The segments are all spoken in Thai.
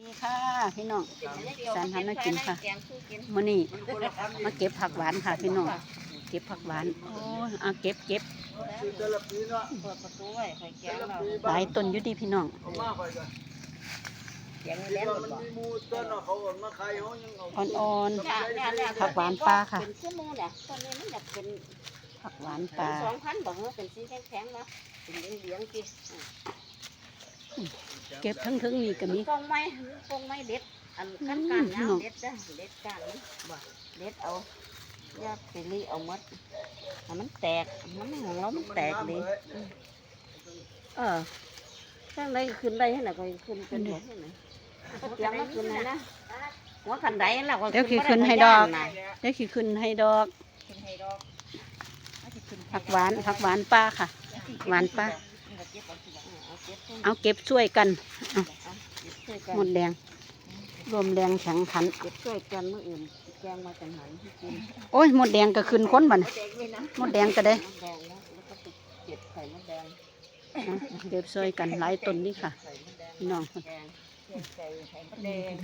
ดีค่ะพี่น้องสารพัดมากินค่ะมื้อนี้มาเก็บผักหวานค่ะพี่น้องเก็บผักหวานโอ้ยอะเก็บเก็บเปิดประตูไว้คอยแกงเราหลายต้นอยู่ดีพี่น้องแกงแล้วหมดบ่อ่อนเนี่ยเนี่ยเนี่ยผักหวานปลาค่ะเป็นชั่วโมงเนี่ยตอนนี้มันอยากเป็นๆผักหวานปลาสองพันบอกว่าเป็นสีแข็งๆเนาะเป็นเหลืองๆสิ เก็บทั้งทึงนี่ก็มีฟองไม้ฟองไม้เด็ด อันขั้นการยาวเด็ดจ้ะเด็ดการมันบ่เด็ดเอาอย่าไปรีเอาหมดให้มันแตก มันของเรามันแตกดีเออข้างใดก็ขึ้นได้ให้น่ะก็ขึ้นเป็นหมดให้น่ะเตียงมันขึ้นไหนนะหัวขันใดแล้วก็เดี๋ยวขี้ขึ้นให้ดอกเดี๋ยวขี้ขึ้นให้ดอกผักหวานผักหวานปลาค่ะ หวานปลา เอาเก็บช่วยกันหมดแดง รวมแดงแข็งขัน เก็บช่วยกันมื้ออื่นแกงมาจังหันให้กินโอ้ยหมดแดงก็ขึ้นค้นบัดนมดแดงเลยนะหมดแดงก็ได้มดแดงแล้วแล้วก็ไปเก็บไข่มดแดงเอาเก็บช่วยกันหลายต้นนี่ค่ะไข่มดแดงพี่น้องแดงเก็บไข่ไข่มดแดง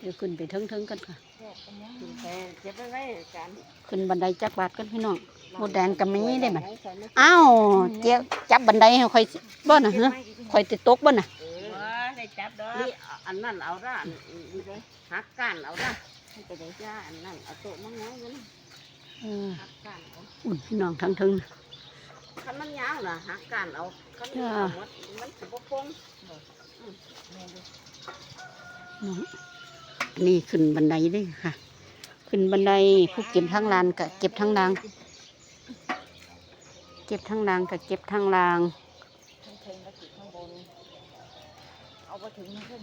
เดี๋ยวขึ้นไปเทิงๆกันค่ะกินไข่เก็บไว้ไว้กันขึ้นบันไดจักบาทกันพี่น้องห มดแดงก็มีได้มั้ยใส่มดอ้าวเจ๊จับบันไดให้ค่อยบ่น่ะฮะค่อยติตกบ่น่ะเออได้จับดอกนี่อันนั้นเอาละอันนี้เลยหักก้านเอาละให้ไปได้จ้าอันนั้นเอาโต๊ะมาง้อยกันเออหักก้านเอาอุ่นพี่น้องทั้งทึงคันมันยาวน่ะหักก้านเอาคันมันจ้าเอาหมดมันสิบ่คงอืมแม่นดูน้องนี่ขึ้นบันไดเด้ค่ะ ขึ้นบันไดผู้เก็บทั้งลานก็เก็บทั้งลางเก็บทั้งลางก็เก็บทั้งลางข้างเทิงแล้วติดข้างบน เอาไปถึงขึ้น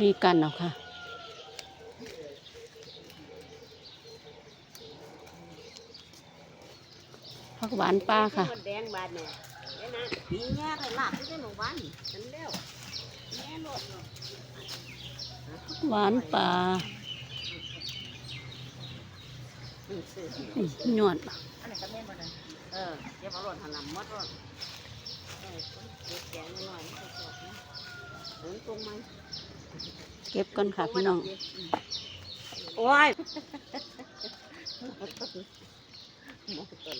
มีกันเอาค่ะผักหวานปลาค่ะมันแดงบาดเนี่ยเดี๋ยวนะปีแง่ไปลาบที่ได้หมู่บ้านฉันเร็วแง่รถหวานปลา อืมซื้ออืมหยอดอันนี้ก็แม่นบ่ได้เออเดี๋ยวเอารถหันหลังมัดรถเออเก็บแกงหน่อยๆมันก็จบนะเดินตรงไหมเก็บก่อนค่ะพี่น้อง โอ้ย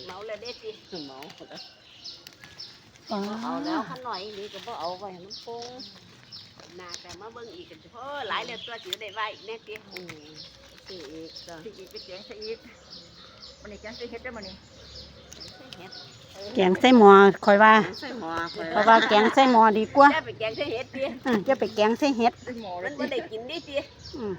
เมาแล้วเด็ดดิเมาแล้วปลาเอาแล้วขันหน่อยนี่ก็บ่เอาไว้ให้มันปรุงนาแต่มาเบิ่งอีกกันเพ้อหลายเรื่องตัวสิได้ไว้อีกแน่ติอือ สิอีกจ้ะสิอีกไปแกงใส่อีกมันนี่แกงใส่เฮ็ดได้บ่นี่เฮ็ดแกงใส่หม้อคอยว่า ใส่หม้อข่อยเพราะว่าแกงใส่หม้อดีกว่าแค่ไปแกงใส่เฮ็ดติอืมจะไปแกงใส่เห็ดเป็นหมอเลมัยนบ่ได้กินดิติอืม